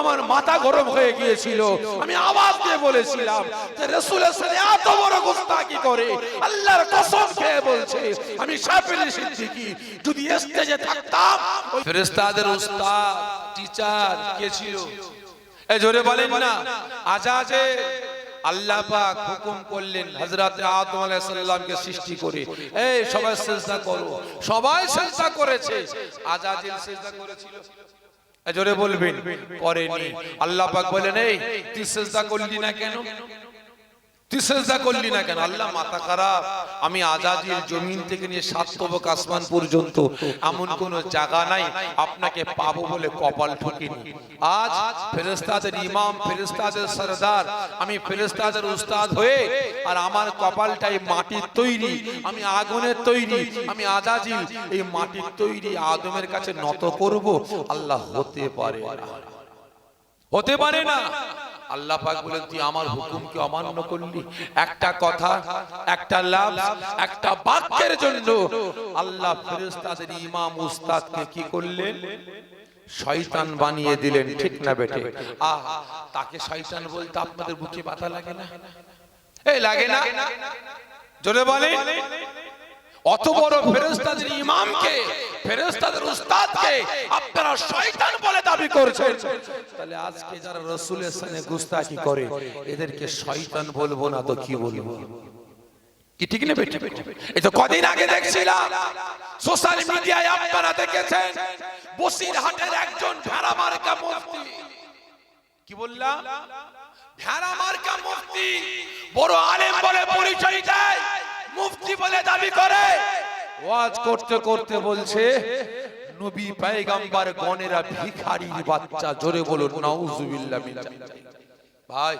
আমার মাথা গরম হয়ে গিয়েছিল। আমি আওয়াজ দিয়ে বলেছিলাম যে রসুলের সাথে এত বড় গোস্তাকি করে? আল্লাহর কসম খেয়ে বলছে, আমি সাফের সিদ্দিকি, যদি স্টেজে থাকতাম, ওই ফেরেশতাদের উস্তাদ টিচার কে ছিল? এই জোরে বলেন না। আজাজে আল্লাহ পাক হুকুম করলেন হযরত আদম আলাইহিস সালামকে সৃষ্টি করে। এই সবাই সিজদা করো। সবাই সিজদা করেছে। আজাজিল সিজদা করেছিল। জোরে বলবেন করেনি। আল্লাহ পাক বলেন এই তুই সিজদা করলি না কেন? তুই সেজদা করলি না কেন? আল্লাহ মাথা খারাপ। আমি আজাদির জমিন থেকে নিয়ে সাত আসমান পর্যন্ত। এমন কোন জায়গা নাই, আপনাকে পাবো বলে কপাল আজ ফেরেস্তাদের ইমাম ফেরেস্তাদের সরদার, আমি ফেরেস্তাদের উস্তাদ হয়ে আর আমার কপালটাই মাটির তৈরি, আমি আগুনের তৈরি, আমি আজাজিল এই মাটির তৈরি আদমের কাছে নত করব। আল্লাহ হতে পারে হতে পারে না। আল্লাহ পাক বলেন তুই আমার হুকুমকে অমান্য করলি। একটা কথা একটা লাভ একটা বাক্যের জন্য আল্লাহ ফেরেশতাদের ইমাম উস্তাদকে কি করলেন? শয়তান বানিয়ে দিলেন ঠিক না বেটে আহ তাকে শয়তান বলতে আপনাদের বুকে ব্যথা লাগে না? এই লাগে না? জোরে বলে অত বড় ফেরেশতাদের ইমামকে ফেরেশতাদের উস্তাদকে আপনারা শয়তান বলে দাবি করছেন। তাহলে আজকে যারা রাসূলের সামনে করে এদেরকে শয়তান বলব না তো কি বলব? কি ঠিক না বেটি এই তো কদিন আগে দেখছিলাম সোশ্যাল মিডিয়ায় আপনারা দেখেছেন বসিরহাটের একজন ভেড়া মার্কা মুফতি। কি বললাম? ভেড়া মার্কা মুফতি বড় আলেম বলে পরিচয় দেয়। মুফতি বলে দাবি করে ওয়াজ করতে করতে বলছে, নবী পায়গাম্বার গণেরা ভিখারির বাচ্চা, জোরে বলুন, নাউজুবিল্লাহ মিন। ভাই,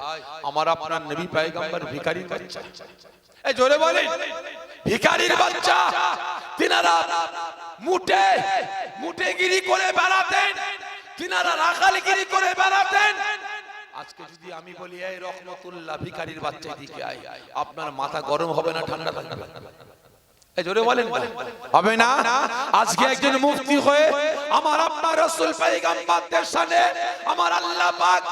আমার আপনার নবী পায়গাম্বার ভিখারির বাচ্চা এই জোরে বলে ভিখারির বাচ্চা, তিনারা মুটে, মুটেগিরি করে বেড়াতেন, তিনারা রাখালগিরি করে বেড়াতেন আজকে যদি আমি বলি, এই রহমতুল্লাহ ভিকারির বাচ্চা দিকে আয়। আপনার মাথা গরম হবে না, ঠান্ডা এই জোরে বলেন হবে না? আজকে একজন মুফতি হয়ে আমার আপনার রাসূল পয়গম্বরদের সামনে আমার আল্লাহ পাক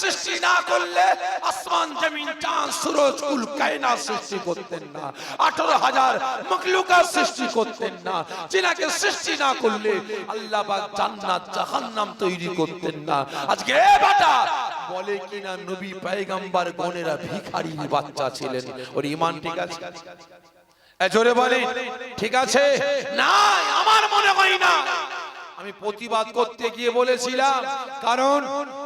সৃষ্টি না করলে আসমান জমিন চাঁদ সূরজ কুল কায়নাত সৃষ্টি করতেন না। 18000 মাখলুকাত সৃষ্টি করতেন না। তিনাকে সৃষ্টি না করলে আল্লাহ পাক জান্নাত জাহান্নাম তৈরি করতেন না। আজকে এ বাটা বলে কিনা নবী পয়গম্বর গণেরা ভিখারির বাচ্চা ছিলেন। ওর ঈমান ঠিক আছে? জোরে বলে ঠিক আছে? না আমার মনে হয় না। আমি প্রতিবাদ করতে গিয়ে বলেছিলাম কারণ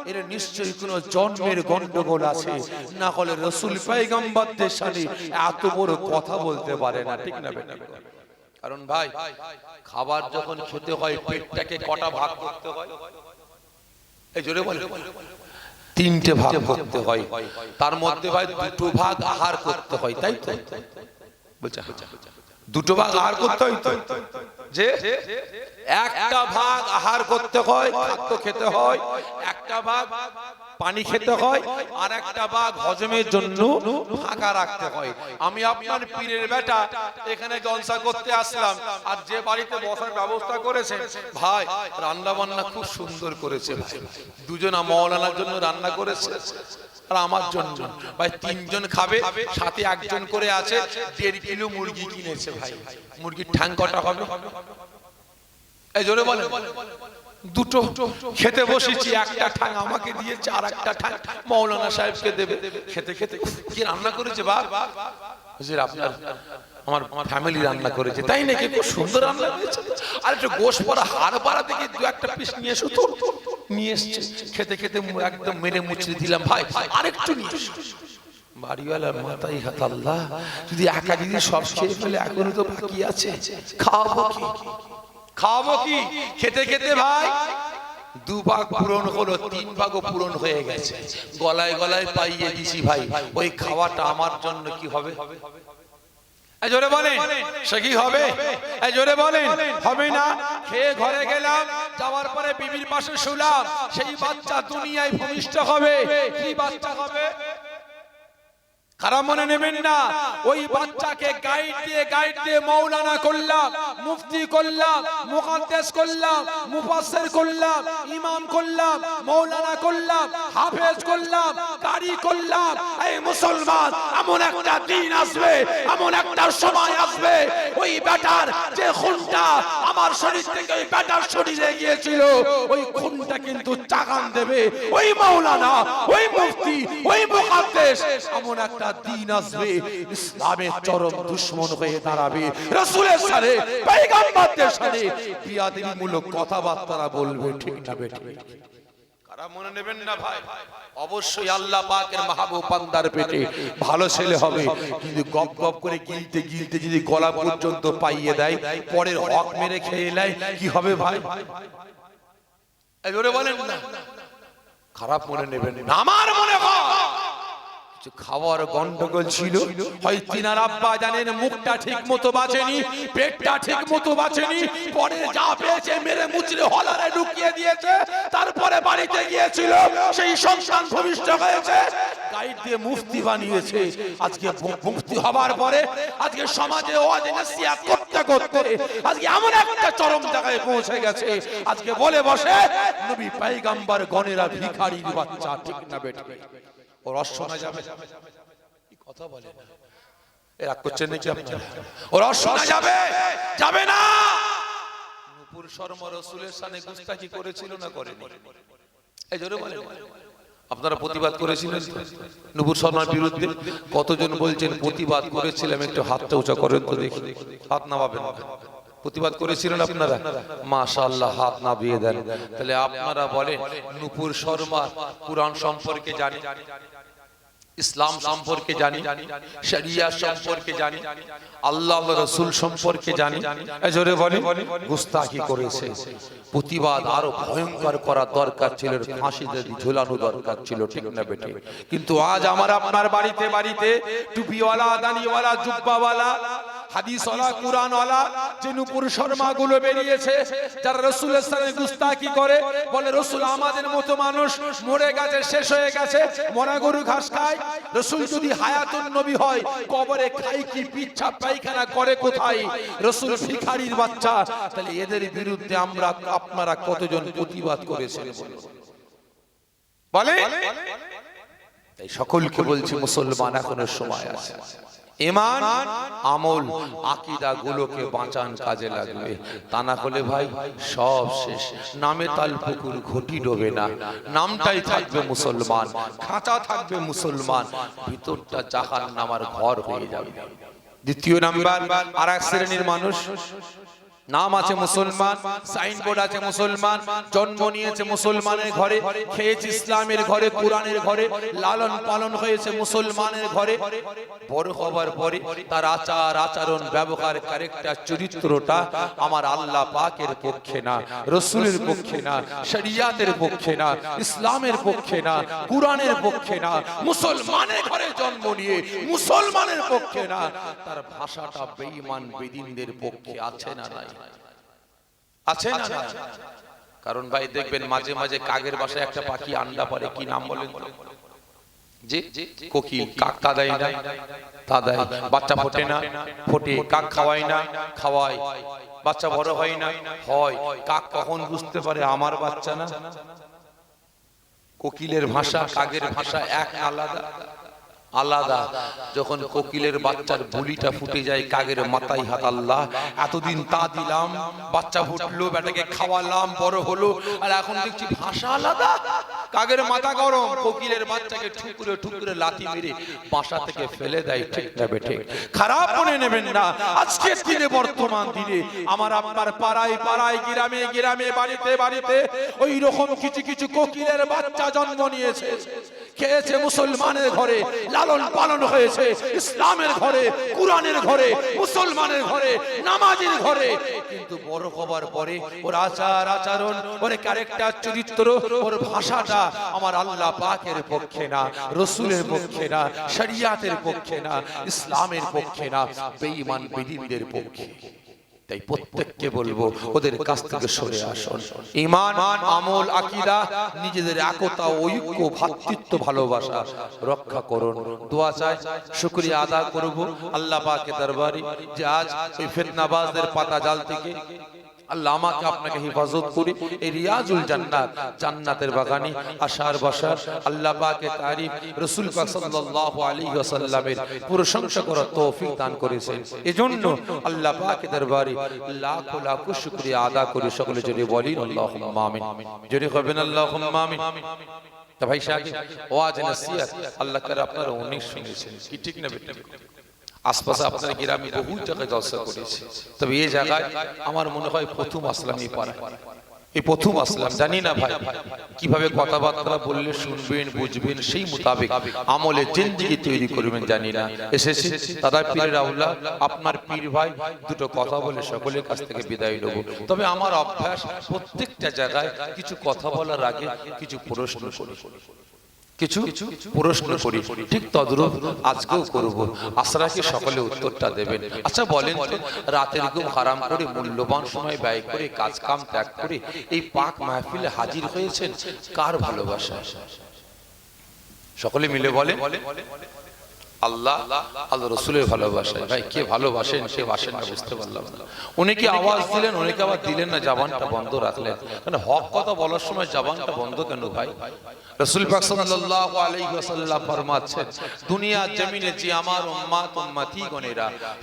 এর নিশ্চয়ই কোনো জন্মের গন্ডগোল আছে। না হলে রসুল পাইগাম্বারদের সাথে এত বড় কথা বলতে পারে না ঠিক না কারণ ভাই খাবার যখন খেতে হয় পেটটাকে কটা ভাগ করতে হয়? এই জোরে বলে তিনটে ভাগ করতে হয়। তার মধ্যে ভাই দুটো ভাগ আহার করতে হয় তাই তো? বলছে। দুটো ভাগ আহার করতে হয় যে একটা ভাগ আহার করতে হয়, খাদ্য খেতে হয়, একটা ভাগ পানি খেতে হয়, আর একটা ভাগ হজমের জন্য ফাঁকা রাখতে হয়। আমি আপনার পীরের বেটা, এখানে জলসা করতে আসলাম, আর যে বাড়িতে বসার ব্যবস্থা করেছে, ভাই রান্না বান্না খুব সুন্দর করেছে দুজনা মৌলানার জন্য রান্না করেছে। আর আমার জন্য। ভাই, তিনজন খাবে, সাথে একজন করে আছে, দেড় কিলো মুরগি কিনেছে ভাই। মুরগির ঠ্যাং কটা হবে? এই জোরে বলে দুটো খেতে বসেছি, একটা ঠ্যাং আমাকে দিয়েছে, আর একটা ঠ্যাং মৌলানা সাহেবকে দেবে। খেতে খেতে কি রান্না করেছে বা হুজুর, আপনার, আমার আমার ফ্যামিলি রান্না করেছে, তাই নাকি? খুব সুন্দর রান্না করেছে আর একটু গোশ পরা হাড় পাড়া থেকে দু একটা পিস নিয়ে এসো তো। নিয়ে এসছে। খেতে খেতে একদম মেরে দিলাম, ভাই, আরেকটু নিয়ে বাড়িওয়ালার মাথায় হাত, আল্লাহ, যদি একা যদি সব খেয়ে ফেলে এখনও তো বাকি আছে। খাওয়াবো কি? কি? খেতে খেতে, ভাই? দু ভাগ পূরণ হলো, তিন ভাগও পূরণ হয়ে গেছে। গলায় গলায় পাইয়ে দিছি, ভাই। ওই খাওয়াটা আমার জন্য কি হবে? জোরে বলেন সে কি হবে? জোরে বলেন। হবে না? খেয়ে ঘরে গেলাম যাওয়ার পরে বিবির পাশে শুলাম। সেই বাচ্চা দুনিয়ায় ভূমিষ্ঠ হবে। কি বাচ্চা হবে? খারাপ মনে নেবেন না? ওই বাচ্চাকে গাইড দিয়ে গাইড দিয়ে মৌলানা করলাম, মুফতি করলাম মুকাদ্দেস করলাম, মুফাসসির করলাম, ইমাম করলাম, মৌলানা করলাম, হাফেজ করলাম, কারি করলাম। এই মুসলমান, এমন একটা দিন আসবে, এমন একটা সময় আসবে, ওই বেটার যে খুনটা আমার শরীর থেকে ওই বেটার শরীরে গিয়েছিল, ওই খুনটা কিন্তু চাগান দেবে। ওই মৌলানা, ওই মুফতি, ওই মুকাদ্দেস এমন একটা দিন আসবে, ইসলামের চরম দুশ্মন হয়ে দাঁড়াবে। রাসূলের সাথে সাথে মূলক বলবে, ঠিক ভালো ছেলে হবে, কিন্তু গপ গপ করে গিলতে গিলতে যদি গলা পর্যন্ত পাইয়ে দেয়, পরের হক মেরে খেয়ে নেয়, কি হবে ভাই? বলেন না। খারাপ মনে নেবেন না। আমার মনে হয় খাওয়ার গন্ডগোল ছিল হয় তিনার আব্বা জানেন মুখটা ঠিক মতো বাঁচেনি পেটটা ঠিক মতো বাঁচেনি পরে যা পেয়েছে মেরে মুচড়ে হলারে ঢুকিয়ে দিয়েছে, তারপরে বাড়িতে গিয়েছিল, সেই সন্তান ভূমিষ্ঠ হয়েছে। গাইড দিয়ে মুফতি বানিয়েছে। আজকে মুফতি হবার পরে, আজকে সমাজে ওয়াজ করতে করতে, আজকে এমন একটা চরম জায়গায় পৌঁছে গেছে। আজকে বলে বসে, নবী পয়গম্বর গণেরা ভিখারির বাচ্চা, ঠিক না অশ্বনা যাবে। কথা বলে এরা? করছেন নাকি আপনারা? অশ্বনা যাবে। যাবে না। নূপুর রসুলের সামনে করেছিল না এই জোরে বলে আপনারা প্রতিবাদ করেছিলেন? নূপুর শর্মার বিরুদ্ধে কতজন বলছেন, প্রতিবাদ করেছিলাম, একটু হাতটা উঁচা করেন তো দেখি। হাত নামাবেন। প্রতিবাদ করেছিলেন আপনারা? মাশাআল্লাহ, হাত না বিয়ে দেন। তাহলে আপনারা বলেন, নূপুর শর্মা কোরআন সম্পর্কে জানি? ইসলাম সম্পর্কে জানি? শরিয়া সম্পর্কে জানি? আল্লাহ রসুল সম্পর্কে জানি? জোরে বলি গুস্তাখি করেছে। প্রতিবাদ আরও ভয়ঙ্কর করা দরকার ছিল ফাঁসিতে ঝুলানো দরকার ছিল, ঠিক না বেটে কিন্তু আজ আমার আপনার বাড়িতে বাড়িতে টুপিওয়ালা দানিওয়ালা জুব্বাওয়ালা হাদিসওয়ালা, কোরআনওয়ালা, যে নুপুর শর্মা গুলো বেরিয়েছে, যারা রসুলের সাথে গুস্তাকি করে, বলে রসুল আমাদের মতো মানুষ মরে গেছে, শেষ হয়ে গেছে, মরা গরু ঘাস খায়। রসুল যদি হায়াতুন নবী হয়, কবরে খাই কি পিচ্ছা পায়খানা করে কোথায়? রসুল ভিখারির বাচ্চা। তাহলে এদের বিরুদ্ধে আমরা, আপনারা কতজন প্রতিবাদ করেছেন বলে? তাই সকলকে বলছি, মুসলমান এখনও সময় আছে। ইমান, আমল আকিদা গুলোকে বাঁচান, কাজে লাগবে। তা না হলে ভাই, সব শেষ। নামে তাল পুকুর ঘটি ডোবে না। নামটাই থাকবে মুসলমান, খাঁচা থাকবে মুসলমান, ভিতরটা জাহান নামার ঘর হয়ে যাবে। দ্বিতীয় নাম্বার আর এক শ্রেণির মানুষ নাম আছে মুসলমান, সাইনবোর্ড আছে মুসলমান, জন্ম নিয়েছে মুসলমানের ঘরে, খেয়েছে ইসলামের ঘরে, কোরআনের ঘরে, লালন পালন হয়েছে মুসলমানের ঘরে। বড় হবার পরে তার আচার, আচরণ, ব্যবহার ক্যারেক্টার চরিত্রটা আমার আল্লাহ পাকের পক্ষে না, রসুলের পক্ষে না, শরিয়াতের পক্ষে না, ইসলামের পক্ষে না, কোরআনের পক্ষে না, মুসলমানের ঘরে জন্ম নিয়ে মুসলমানের পক্ষে না। তার ভাষাটা বেঈমান বেদিনদের পক্ষে আছে না নাই? আছে কারণ ভাই দেখবেন মাঝে মাঝে কাগের বাসায় একটা পাখি আন্ডা পারে কি নাম বলেন বাচ্চা বড় হয় হয়। কাক কখন বুঝতে পারে আমার বাচ্চা না? কোকিলের ভাষা, কাকের ভাষা এক আলাদা। আলাদা। যখন কোকিলের বাচ্চার বুলিটা ফুটে যায় কাগের মাথায় হাত, আল্লাহ, এতদিন তা দিলাম, বাচ্চা ফুটলো, বেটাকে খাওয়ালাম, বড় হলো, আর এখন দেখছি ভাষা আলাদা। কাগের মাথা গরম, কোকিলের বাচ্চাকে ঠুকুরে ঠুকুরে লাথি মেরে বাসা থেকে ফেলে দেয়, ঠিক না বেঠে খারাপ মনে নেবেন না, আজকের দিনে বর্তমান দিনে আমার আপনার পাড়ায় পাড়ায়, গ্রামে গ্রামে, বাড়িতে বাড়িতে ওই রকম কিছু কিছু কোকিলের বাচ্চা জন্ম নিয়েছে। খেয়েছে মুসলমানের ঘরে লালন পালন হয়েছে। ইসলামের ঘরে, কোরআনের ঘরে, মুসলমানের ঘরে, নামাজের ঘরে। কিন্তু বড় হবার পরে ওর আচার আচরণ, ওর ক্যারেক্টার চরিত্র, ওর ভাষাটা আমার আল্লাহ পাকের পক্ষে না, রসুলের পক্ষে না, শরিয়াতের পক্ষে না, ইসলামের পক্ষে না বেঈমান বেদিনদের পক্ষে। তাই প্রত্যেককে বলব ওদের কাছ থেকে সরে আসুন। ইমান আমল আকিদা নিজেদের একতা ঐক্য ভাতৃত্ব ভালোবাসা রক্ষা করুন। দোয়া চাই শুকরিয়া আদা করব আল্লাহ পাকের দরবারে যে আজ ওই ফিতনাবাজদের পাতা জাল থেকে আল্লাহ আমাকে আপনাকে হেফাজত করি। এই রিয়াজুল জান্নাত, জান্নাতের বাগানে আশার বাসার আল্লাহ পাকে তারিফ রাসূল পাক সাল্লাল্লাহু আলাইহি ওয়াসাল্লামের প্রশংসা করার তৌফিক দান করেছেন। এজন্য আল্লাহ পাকে দরবারে লাখ লাখ শুকরিয়া আদা করি সকলে জোরে বলি আল্লাহুম্মা আমিন। জোরে হবেন আল্লাহুম্মা আমিন। তা ভাই সাহেব, ওয়াজ, নসিহত, আল্লাহ করে আপনারা অনেক শুনেছেন। কি ঠিক না বেটা আশপাশে আপনার গ্রামে বহু জায়গায় জলসা করেছে। তবে এই জায়গায় আমার মনে হয় প্রথম আসলামই পারা এই প্রথম আসলাম, জানি না ভাই, কীভাবে কথাবার্তা বললে শুনবেন, বুঝবেন, সেই মোতাবেক আমলে জিন্দিগি তৈরি করবেন, জানি না। এসেছে, দাদা পীরের আউলা আপনার পীর ভাই, দুটো কথা বলে সকলের কাছ থেকে বিদায় নেব। তবে আমার অভ্যাস, প্রত্যেকটা জায়গায় কিছু কথা বলার আগে কিছু প্রশ্ন করি। কিছু প্রশ্ন করি। ঠিক তদ্রুপ আজকেও করব। আশা রাখি সকলে উত্তরটা দেবেন? আচ্ছা বলেন তো রাতের ঘুম হারাম করে মূল্যবান সময় ব্যয় করে কাজ কাম ত্যাগ করে এই পাক মাহফিলে হাজির হয়েছেন কার ভালোবাসা? সকলে মিলে বলে আল্লাহ আল্লাহ রসুলের ভালোবাসায়। ভাই, কে ভালোবাসেন কে বাসেন না বুঝতে পারলাম না। অনেকে আওয়াজ দিলেন অনেকে আবার দিলেন না? জবানটা বন্ধ রাখলেন। মানে হক কথা বলার সময় জবানটা বন্ধ কেন ভাই? রসুল পাক সাল্লাল্লাহু আলাইহি ওয়াসাল্লাম ফরমাচ্ছেন, দুনিয়া জমিনে যে আমার উম্মাত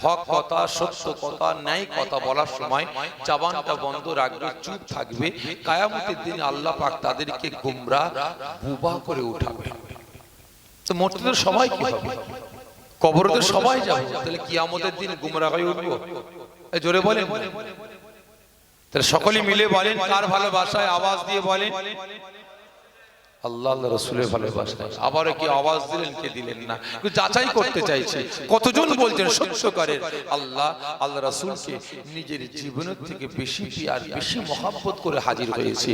হক কথা, সত্য কথা, ন্যায় কথা বলার সময় জবানটা বন্ধ রাখবে, চুপ থাকবে। কিয়ামতের দিন আল্লাহ পাক তাদেরকে গুমরা, বুবা করে উঠাবে। তো মরতে তো সবাই কি হবে? কবরে তো সবাই যাবে। তাহলে কিয়ামতের দিন গুমরা হয়ে উঠবো জোরে বলেন। তাহলে সকলে মিলে বলেন, কার ভালোবাসায় আওয়াজ দিয়ে বলেন? আল্লাহ আল্লাহ রসুলের ভালোবাসায়। আবার কি আওয়াজ দিলেন, কে দিলেন না? যাচাই করতে চাইছে। কতজন বলছেন সত্যকারের আল্লাহ আল্লাহ রসুলকে নিজের জীবনের থেকে বেশি আর বেশি মহাব্বত করে হাজির হয়েছে।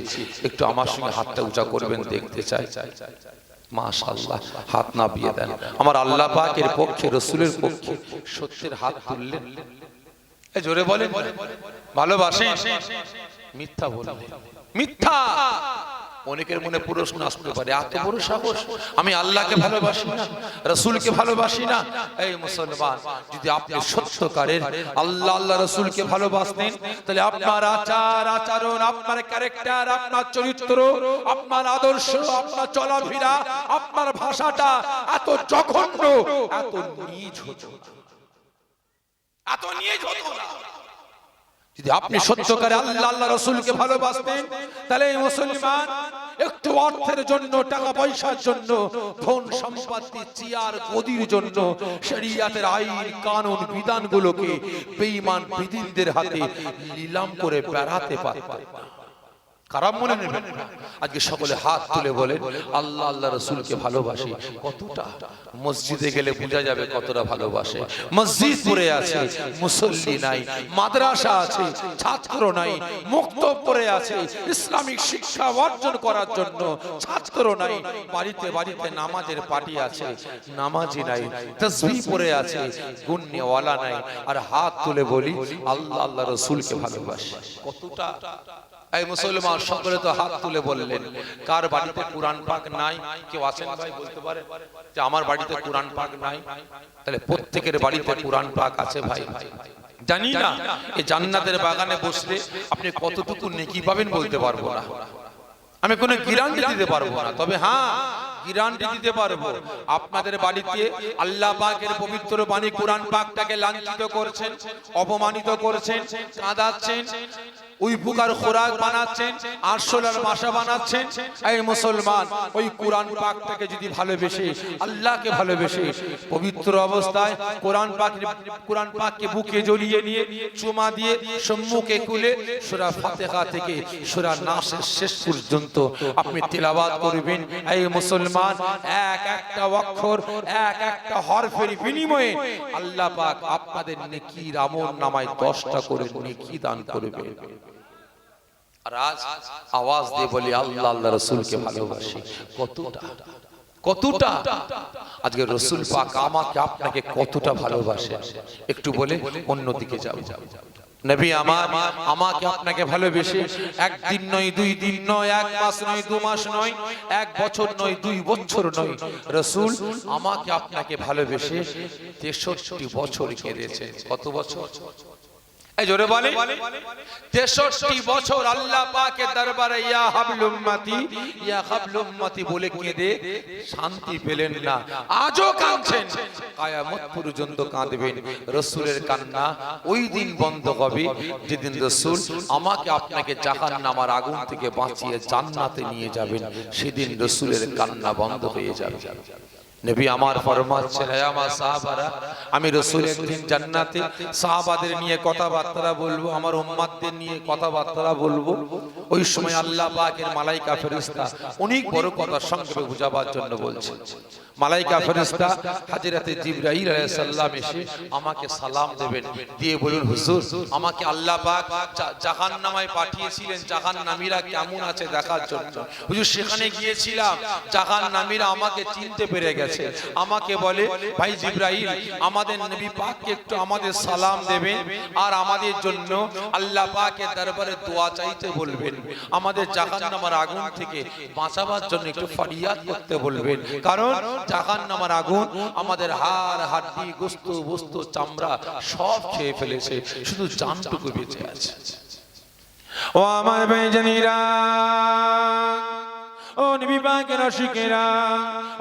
একটু আমার সঙ্গে হাতটা উঁচা করবেন, দেখতে চাই চাই চাই চাই। মাশাআল্লাহ, হাত না বিয়ে দেন। আমার আল্লাহ পাকের পক্ষে, রসুলের পক্ষে সত্যের হাত তুললেন। এ জোরে বলেন। ভালোবাসেন। মিথ্যা বলেন মিথ্যা। অনেকের মনে প্রশ্ন আসতে পারে। এত বড় সাহস। আমি আল্লাহকে ভালোবাসি না রসুলকে ভালোবাসি না। এই মুসলমান যদি আপনি সত্যকারের আল্লাহ আল্লাহ রসুলকে ভালোবাসতেন তাহলে আপনার আচার আচরণ আপনার ক্যারেক্টার আপনার চরিত্র আপনার আদর্শ আপনার চলাফেরা আপনার ভাষাটা এত জঘন্য এত নিজ হতো না। এত নিজ হতো না। যদি আপনি সত্যকারে আল্লাহ আল্লাহ রসুলকে ভালোবাসতেন তাহলে মুসলমান একটু অর্থের জন্য টাকা পয়সার জন্য ধন সম্পত্তি চিয়ার গদির জন্য শরিয়াতের আইন কানুন বিধানগুলোকে বেঈমান বিধিনদের হাতে নিলাম করে বেড়াতে পারতেন না। খারাপ মনে নেবেন আজকে সকলে হাত তুলে বলেন, আল্লাহ আল্লাহ রসুলকে ভালোবাসি। কতটা মসজিদে গেলে বোঝা যাবে কতটা ভালোবাসে। মসজিদ পড়ে আছে, মুসল্লি নাই, মাদ্রাসা আছে, ছাত্র নাই, মুক্ত পড়ে আছে, ইসলামিক শিক্ষা অর্জন করার জন্য ছাত্র নাই, বাড়িতে বাড়িতে নামাজের পার্টি আছে, নামাজি নাই, তসবি পড়ে আছে গুণ্যওয়ালা নাই। আর হাত তুলে বলি, আল্লাহ আল্লাহ রসুলকে ভালোবাসি। কতটা এই মুসলমান সকলে তো হাত তুলে বললেন, কার বাড়িতে কোরআন পাক নাই? কেউ আছেন ভাই, বলতে পারে যে আমার বাড়িতে কোরআন পাক নাই। তাহলে প্রত্যেকের বাড়িতে কোরআন পাক আছে ভাই। জানি না, এই জান্নাতের বাগানে বসলে আপনি কতটুকু নেকি পাবেন বলতে পারব না। আমি কোনো গ্যারান্টি দিতে পারব না, তবে হ্যাঁ গ্যারান্টি দিতে পারব। আপনাদের বাড়িতে আল্লাহ পাকের পবিত্র বাণী কোরআন পাকটাকে লাঞ্ছিত করছেন, অপমানিত করছেন, কাঁদাচ্ছেন। ওই বুকার খোরাক বানাচ্ছেন আরশোলার মাসা বানাচ্ছেন। এই মুসলমান, ওই কোরআন পাকটাকে যদি ভালোবেসে, আল্লাহকে ভালোবেসে, পবিত্র অবস্থায় কোরআন পাক কোরআন পাককে বুকে জড়িয়ে নিয়ে, চুমা দিয়ে, সম্মুখে কুলে সূরা ফাতিহা থেকে সূরা নাসের শেষ পর্যন্ত আপনি তেলাওয়াত করবেন। এই মুসলমান, এক একটা অক্ষর, এক একটা হরফের বিনিময়ে আল্লাহ পাক আপনাদের নেকির আমল নামায় 10টা করে নেকি দান করবে আর আজ আওয়াজ দিয়ে বলি, আল্লাহ আল্লাহ রসুলকে ভালোবাসি। কতটা কতটা? আজকে রসুল পাক আমাকে আপনাকে কতটা ভালোবাসে। একটু বলে অন্যদিকে যাও নবী আমার, আমাকে আপনাকে ভালোবেসে একদিন নয়, দুই দিন নয়, এক মাস নয়, দু মাস নয়, এক বছর নয়, দুই বছর নয়। রসুল আমাকে আপনাকে ভালোবেসে তেষট্টি বছর কেঁদেছে। কত বছর? এই জোরে বলে তেষট্টি বছর আল্লাহ পাকের দরবারে ইয়া হাবলুম্মাতি ইয়া হাবলুম্মাতি বলে কেঁদে শান্তি পেলেন না। আজও কাঁদছেন। কায়ামত পর্যন্ত কাঁদবেন। রসুলের কান্না ওই দিন বন্ধ হবে। যেদিন রসুল আমাকে আপনাকে জাহান নামার আগুন থেকে বাঁচিয়ে জান্নাতে নিয়ে যাবেন সেদিন রসুলের কান্না বন্ধ হয়ে যাবে। নবী আমার ফরমাচ্ছেন হে আমার সাহাবারা, আমি রসুল একদিন জান্নাতে সাহাবাদের নিয়ে কথাবার্তা বলব, আমার উম্মাদদের নিয়ে কথাবার্তা বলব। ওই সময় আল্লাহ পাকের মালাইকা ফেরেশতা অনেক বড় কথা সংক্ষেপে বুঝাবার জন্য বলছেন। মালাইকা ফেরেশতা হাজিরাতে জিবরাইল আলাইহিস সালাম এসে আমাকে সালাম দেবেন। দিয়ে বলুন, হুজুর, আমাকে আল্লাহ পাক জাহান্নামায় পাঠিয়েছিলেন। জাহান্নামীরা কেমন আছে দেখার জন্য? হুজুর, সেখানে গিয়েছিলাম। জাহান্নামীরা আমাকে চিনতে পেরে গেছে। আমাকে বলে, ভাই জিবরাইল, আমাদের নবী পাককে একটু আমাদের সালাম দেবেন। আর আমাদের জন্য আল্লাহ পাকের দরবারে দোয়া চাইতে বলবেন। আমাদের জাহান্নামার আগুন থেকে বাঁচাবার জন্য একটু ফরিয়াদ করতে বলবেন। কারণ জাহান্নামার আগুন আমাদের হাড়, হাড্ডি, গোস্ত, বস্তু, চামড়া সব খেয়ে ফেলেছে। শুধু জানটুকু বেঁচে আছে। ও আমার বেজনীরা ও নবী পাকের আশিকেরা,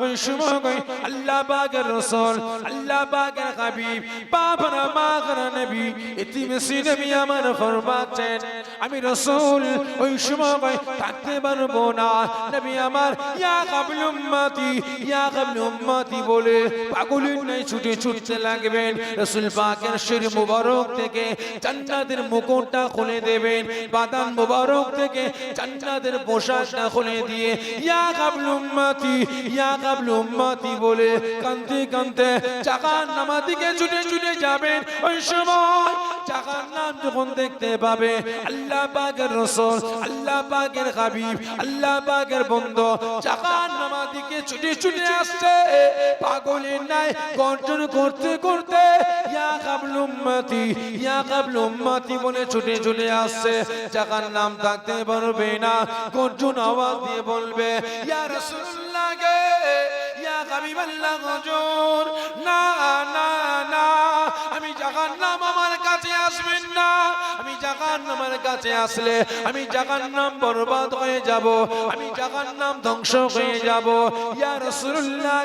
ওই সময় কই আল্লাহ পাকের রাসূল, আল্লাহ পাকের হাবিব বাবার মাগর নবী ইতিমসি নবী আমার ফরমাচ্ছেন, আমি রাসূল, ওই সময় কই থাকতে পারব না, নবী আমার, ইয়া কাবল উম্মতি, ইয়া কাবল উম্মতি বলে পাগলের নাই ছুটে ছুটতে লাগবেন, রাসূল পাকের শির মুবারক থেকে জান্নাতের মুকুটটা খুলে দেবেন, বাদাম মুবারক থেকে জান্নাতের পোশাকটা খুলে দিয়ে ইয়া কাবলু উম্মতি ইয়া কাবলু উম্মতি বলে কান্তে কান্তে চাকার নামার দিকে ছুটে ছুটে যাবেন। ওই সময় জাকার নাম যখন দেখতে পাবে, আল্লাহ পাকের রাসূল, আল্লাহ পাকের হাবিব, আল্লাহ পাকের বন্ধু নামার দিকে ছুটে ছুটে আসছে। পাগলের নাই গর্জন করতে করতে ইয়া কাবল উম্মতি, ইয়া কাবল উম্মতি বলে ছুটে ছুটে আসছে। জাকার নাম থাকতে পারবে না, গর্জন আওয়াজ দিয়ে বলবে, ইয়া রাসূলুল্লাহ গে, ইয়া হাবিবাল্লাহ হুজুর, না না না, আমি জাকার নাম আমার আমি নামের কাছে আসলে আমি জাকার নাম বরবাদ হয়ে যাব, আমি জাকার নাম ধ্বংস হয়ে যাব। ইয়া রাসূলুল্লাহ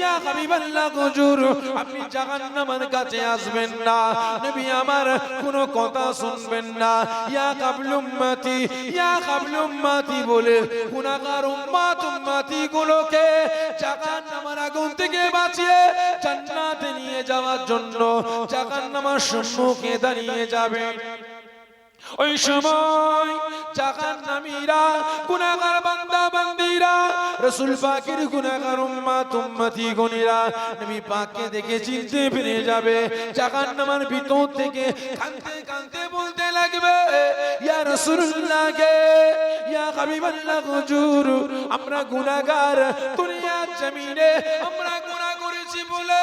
ইয়া হাবিবাল্লাহ, হুজুর, আপনি জাকার নামের কাছে আসবেন না। নবী আমার কোনো কথা শুনবেন না। ইয়া কাবল উম্মতি, ইয়া কাবল উম্মতি বলে গুনাহগার উম্মত উম্মতি গুলোকে জাকার নামের আগুন থেকে বাঁচিয়ে জান্নাতে নিয়ে যাওয়ার জন্য জাকার নামার সম্মুখে দাঁড়িয়ে যাবেন। ওই সময় জাহান্নামীরা, গুনাহগার বান্দা বান্দিরা রাসূল পাকের গুনাহগার উম্মত, উম্মতি গণীরা নবী পাককে দেখে চিনতে পেরে যাবে, জাহান্নামের ভিতর থেকে কাঁদতে কাঁদতে বলতে লাগবে, ইয়া রাসূলুল্লাহ গে ইয়া হাবিবাল্লাহ হুজুর, আমরা গুনাহগার দুনিয়ার জমিনে, আমরা করেছি বলে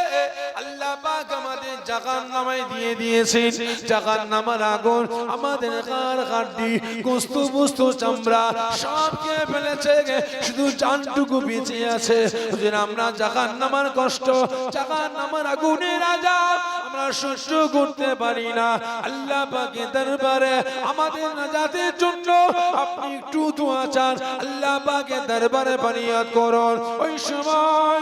আল্লাহ পাক আমাদের জাহান্নামে দিয়ে দিয়েছেন। জাহান্নামের আগুন আমাদের কার হাড্ডি গোস্ত বস্তু চামড়া সব খেয়ে ফেলেছে শুধু জানটুকু বেঁচে আছে। আমরা জাহান্নামের কষ্ট, জাহান্নামের আগুনের আজাব আমরা সহ্য করতে পারি না। আল্লাহ পাকের দরবারে আমাদের নাজাতের জন্য আপনি একটু দোয়া চান। আল্লাহ পাকের দরবারে ফরিয়াদ করুন। ওই সময়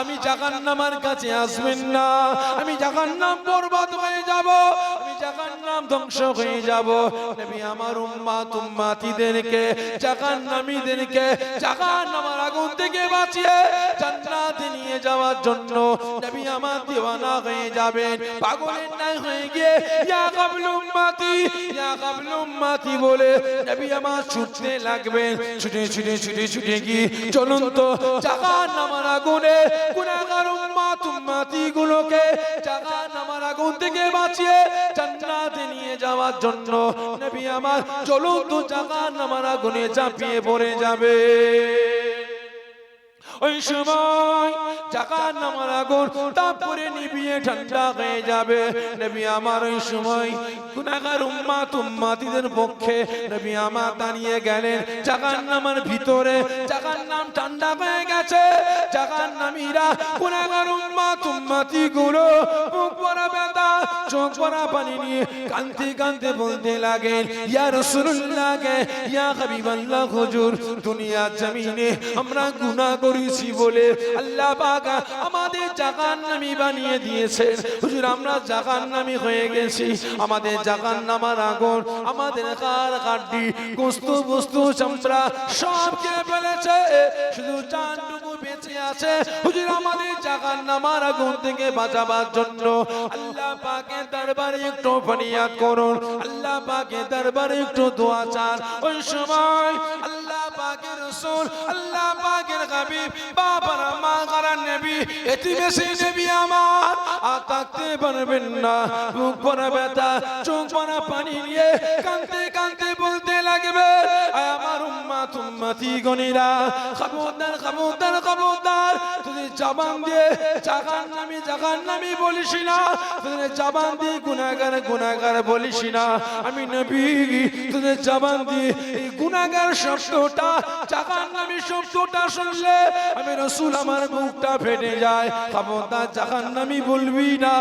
আমি জাহান্নামের কাছে আসবেন না। আমি জাহান্নাম বরবাদ হয়ে যাব। আমি জাহান্নাম ধ্বংস হয়ে যাব। নবী, আমার উম্মাত উম্মাতিদেরকে, জাহান্নামীদেরকে, জাহান্নামের আগুন থেকে বাঁচিয়ে জান্নাতে নিয়ে যাওয়ার জন্য নবী, আমার দিওয়ানা হয়ে যাবেন। পাগলের নাই হয়ে গিয়ে, ইয়া কাবল উম্মতি, ইয়া কাবল উম্মতি বলে নবী আমার ছুটতে ছুটে ছুটে ছুটে ছুটে চলুন তো আগুনে উম্মত উম্মতি গুলোকে আগুন থেকে বাঁচিয়ে জান্নাতে নিয়ে যাওয়ার জন্য নবী আমার চলুন তো জাহান্নামের আগুনে চাপিয়ে পড়ে যাবে। ওই সময় জাকাত নামার আগুন তারপরে নিবিয়ে ঠান্ডা হয়ে যাবে। নবী আমার ওই সময় গুনাহগার উম্মাত উম্মাতিদের পক্ষে নবী আমার দাঁড়িয়ে গেলেন জাকাত নামার ভিতরে। জাকাত নাম ঠান্ডা হয়ে গেছে। জাকার নামীরা গুনাহগার উম্মাত উম্মাতি গুলো পরা ব্যথা, চোখ পরা পানি নিয়ে কানতে কানতে বলতে ইয়া হুজুর, দুনিয়া জমিনে আমরা করেছি বলে আল্লাহ আমাদের জাহান্নামী বানিয়ে দিয়েছেন। হুজুর, আমরা হয়ে গেছি। আমাদের আগুন, আমাদের কার গোস্ত বস্তু চামড়া সব খেয়ে ফেলেছে। শুধু চানটুকু বেঁচে আছে। হুজুর, আমাদের জাহান্নামার আগুন থেকে বাঁচাবার জন্য। আল্লাহ পাকে দরবারে একটু ফরিয়াদ করুন। আল্লাহ পাকে দরবারে একটু দোয়া চান। ওই সময় আল্লাহ বলিস না আমি নবী তুই জবান দিয়ে এই গুনাহগার শব্দটা শব্দটা শুনলে আমি রসুল আমার মুখটা ফেটে যায়। বলবি না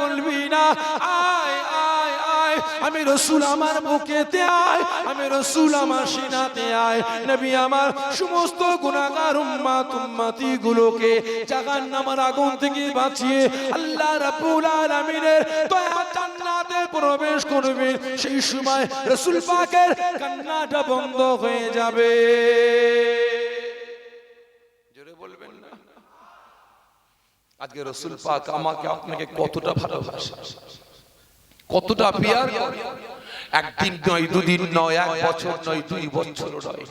বলবি না। আয় আয় আমি রসুল আমার আয়, আমি রসুল আমার সিনাতে আয়। নবী আমার সমস্ত গুনাহগার উম্মাত উম্মতি গুলোকে জাহান্নামের আগুন থেকে বাঁচিয়ে আল্লাহ রাব্বুল আলামিনের দয়া প্রবেশ করবে, সেই সময় রসুল পাকের কান্নাটা বন্ধ হয়ে যাবে। আজকে রসুল পাক আমাকে, আপনাকে কতটা ভালোবাসে। কতটা পিয়ার একদিন নয়, দুদিন নয়, এক বছর নয়, দুই বছর নয়।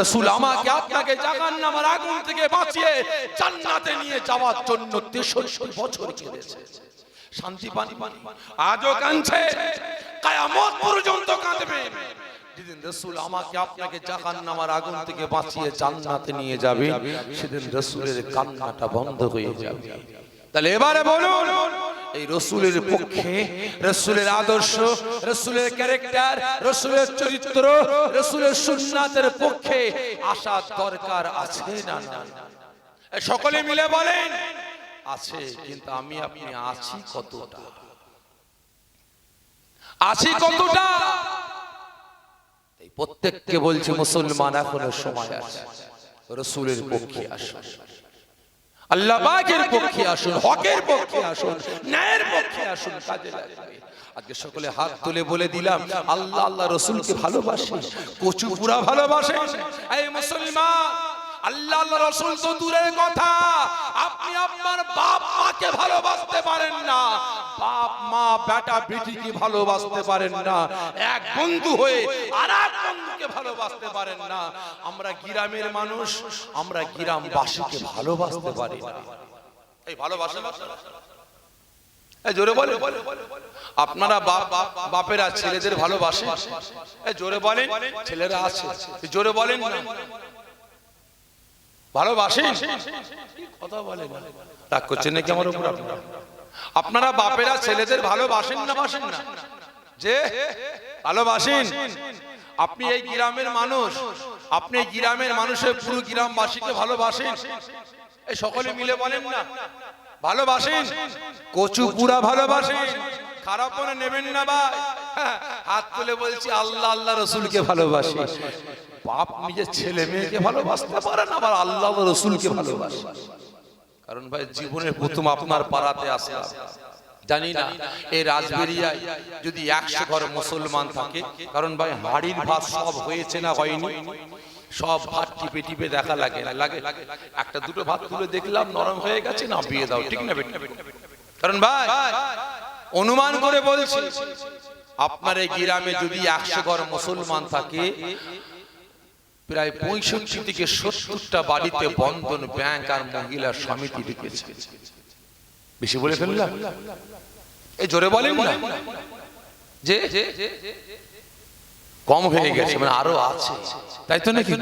রসুল আমাকে আপনাকে জাহান্নামের আগুন থেকে বাঁচিয়ে জান্নাতে নিয়ে যাওয়ার জন্য তেষট্টি বছর কেঁদেছে শান্তি পান। আজও কাঁদছে। কায়ামত পর্যন্ত কাঁদবে। যেদিন রসুল আমাকে আপনাকে আগুন থেকে বাঁচিয়ে জান্নাতে নিয়ে যাবে, সেদিন রসুলের কান্নাটা বন্ধ হয়ে যাবে। তাহলে এবারে বলুন, এই রসুলের পক্ষে, রসুলের আদর্শ, রসুলের ক্যারেক্টার, রসুলের চরিত্র, রসুলের সুন্নাতের পক্ষে আসার দরকার আছে না সকলে মিলে বলেন আছে কিন্তু আমি আপনি আছি কতটা? আছি কতটা? এই প্রত্যেককে বলছে মুসলমান এখনও সময় আছে রসুলের পক্ষে আসুন। আল্লাহ পাকের পক্ষে আসুন হকের পক্ষে আসুন ন্যায়ের পক্ষে আসুন কাজে লাগবে। আজকে সকলে হাত তুলে বলে দিলাম আল্লাহ আল্লাহ রসুলকে ভালোবাসে কচু পুরা ভালোবাসে। এই মুসলমান আল্লাহ রসুল তো দূরের কথা। আপনি আপনার বাপ মাকে ভালোবাসতে পারেন না। বাপ মা বেটা বেটিকে ভালোবাসতে পারেন না। এক বন্ধু হয়ে আর এক বন্ধুকে ভালোবাসতে পারেন না। আমরা গ্রামের মানুষ, আমরা গ্রামবাসীকে ভালোবাসতে পারি না। এই ভালোবাসা জোরে বলে আপনারা বাপ, বাপ- বাপেরা ছেলেদের ভালোবাসে জোরে বলেন। ছেলেরা আছে। জোরে বলেন ভালোবাসেন? করছেন আপনারা বাপেরা ছেলেদের ভালোবাসেন না বাসেন না? যে ভালোবাসেন। আপনি এই গ্রামের মানুষ, আপনি গ্রামের মানুষের পুরো গ্রামবাসীকে ভালোবাসেন। এই সকলে মিলে বলেন না। ভালোবাসেন। কচু পুরা ভালোবাসেন। খারাপ মনে নেবেন না ভাই। হাত তুলে বলছি, আল্লাহ আল্লাহ রসুলকে ভালোবাসি। বাপ নিজের ছেলে মেয়েকে ভালোবাসতে পারে না, আবার আল্লাহ রসুলকে ভালোবাসে। কারণ ভাই, জীবনের প্রথম আপনার পাড়াতে আসলাম। জানি না এই রাজবেরিয়ায় যদি একশো ঘর মুসলমান থাকে, কারণ ভাই, হাড়ির ভাত সব হয়েছে না হয়নি? সব ভাত টিপে টিপে দেখা লাগে লাগে। একটা দুটো ভাত তুলে দেখলাম, নরম হয়ে গেছে, না, বিয়ে দাও, ঠিক না কারণ ভাই, অনুমান করে বলছি, আপনার এই গ্রামে যদি একশো ঘর মুসলমান থাকে প্রায় পঁয়ষট্টি থেকে সত্তরটা বাড়িতে বন্ধন ব্যাংক আর মহিলা সমিতি ঢুকেছে। বেশি বলে ফেললাম? এই জোরে বলেন না। যে কম হয়ে গেছে মানে আরও আছে। তাই তো নাকি?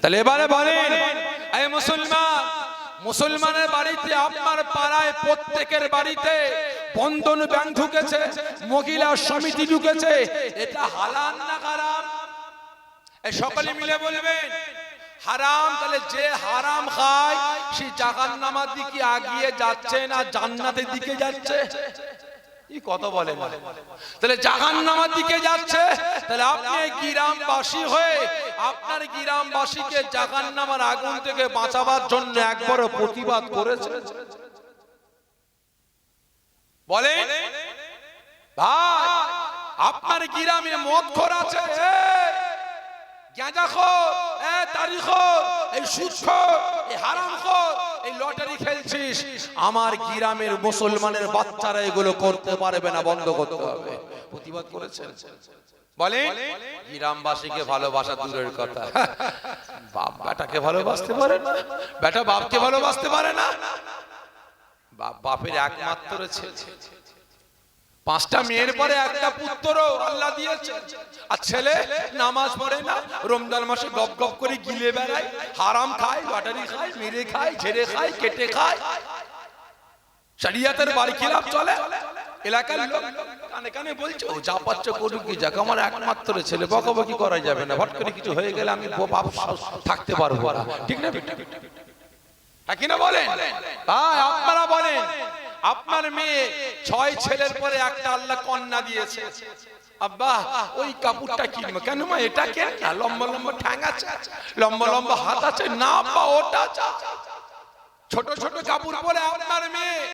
তাহলে এবারে বলেন এই মুসলমান মুসলমানের বাড়িতে আপনার পাড়ায় প্রত্যেকের বাড়িতে বন্ধন ব্যাংক ঢুকেছে মহিলা সমিতি ঢুকেছে এটা হালাল না সকলে মিলে বলবেন, হারাম, তাহলে যে হারাম খায়, সে জাহান্নামার দিকে আগিয়ে যাচ্ছে না, জান্নাতের দিকে যাচ্ছে? কি কথা বলেন তাহলে জাহান্নামার দিকে যাচ্ছে, তাহলে আপনি গ্রামবাসী হয়ে আপনার গ্রামবাসীকে জাহান্নামার আগুন থেকে বাঁচাবার জন্য একবার প্রতিবাদ করেছে বলেন, ভাই, আপনার গ্রামে মদ খোর আছে? গাঁজাখোর এ তারিখোর এই সুদখোর এই হারামখোর এই লটারি খেলছিস। আমার গ্রামের মুসলমানের বাচ্চারা এগুলো করতে পারবে না, বন্ধ করতে হবে। প্রতিবাদ করেছেন? বলেন? গ্রামবাসীকে ভালোবাসা দূরের কথা। বাপ বেটাকে ভালোবাসতে পারে না। বেটা বাপকে ভালোবাসতে পারে না। বাপ বাপের একমাত্র ছেলে। পাঁচটা মেয়ের পরে একটা পুত্র আল্লাহ দিয়েছে। আর ছেলে নামাজ পড়ে না, রমজান মাসে গপ গপ করে গিলে বেড়ায়, হারাম খায়, লটারি খায়, মেরে খায়, ঝেড়ে খায়, কেটে খায়। শরিয়াতের বাড়ি খিলাফ চলে। এলাকার লোক কানে কানে বলছে যা পাচ্ছে করুক কি যাক, আমার একমাত্র ছেলে, বকাবকি করা যাবে না। হট করে কিছু হয়ে গেলে আমি বাপ থাকতে পারব না, ঠিক না? হ্যাঁ কিনা বলেন? আপনারা বলেন। আপনার মেয়ে ছয় ছেলের পরে একটা আল্লাহ কন্যা দিয়েছে। আব্বা, ওই কাপড়টা কিনবো। কেন মা, এটা কে লম্বা লম্বা ঠ্যাং আছে। লম্বা লম্বা হাত আছে। না, আব্বা, ওটা ছোট ছোট কাপড় পরে আপনার মেয়ে